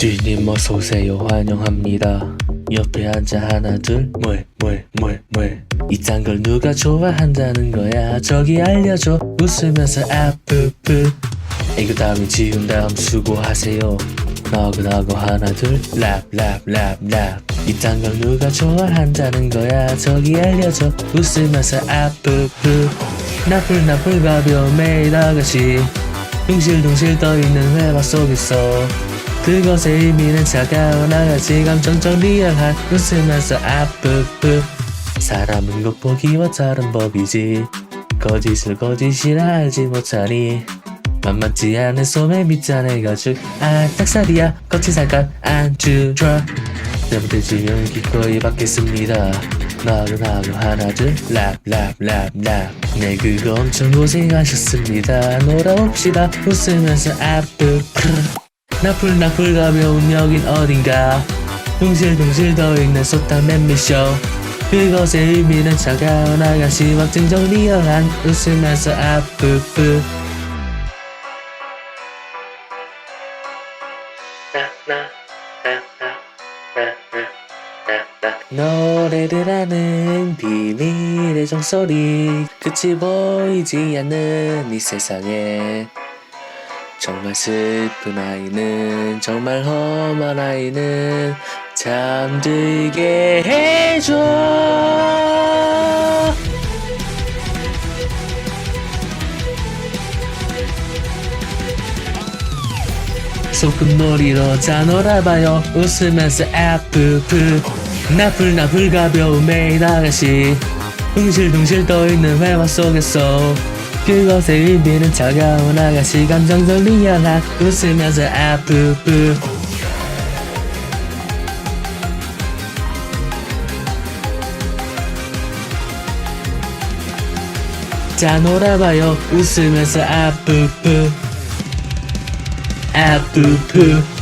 주인님 어서 오세요. 환영합니다. 옆에 앉아 하나 둘뭘뭘뭘뭘. 이딴 걸 누가 좋아한다는 거야? 저기 알려줘. 웃으면서 아프프. 이거 다음에 지운 다음 수고하세요. 나고나고 하나 둘 랍랍랍랍. 이딴 걸 누가 좋아한다는 거야? 저기 알려줘. 웃으면서 아프프. 나풀 나풀 가벼운 매일 아가씨. 둥실둥실 떠있는 회화 속에서 그것의 의미는 차가운 아가씨 감정적 리얼한 웃으면서 아프프. 사람은 겉보기와 다른 법이지. 거짓을 거짓이라 알지 못하니. 만만치 않은 소매 밑잔의 가죽. 안딱살이야. 거친 살감 안주 드라. 때부터 지금 기꺼이 받겠습니다. 나른하고 하나 둘랍랍랍랍. 네 그거 엄청 고생하셨습니다. 놀아봅시다. 웃으면서 아프프 나풀 나풀 가벼운 여긴 어딘가. 둥실둥실 더있는 쏟다 맨미쇼 그것의 의미는 차가운 아가씨 확증적 리얼한 웃으면서 아프프. 노래를 하는 비밀의 종소리 끝이 보이지 않는 이 세상에 정말 슬픈 아이는 정말 험한 아이는 잠들게 해줘. 소꿉놀이로 자 놀아봐요. 웃으면서 아프프. 나풀 나풀 가벼운 매일 아가씨. 둥실둥실 떠있는 회화 속에서 그것의 의미는 차가운 아가씨 감정적 리얼한 웃으면서 아프프 자 놀아봐요. 웃으면서 아프프 아프프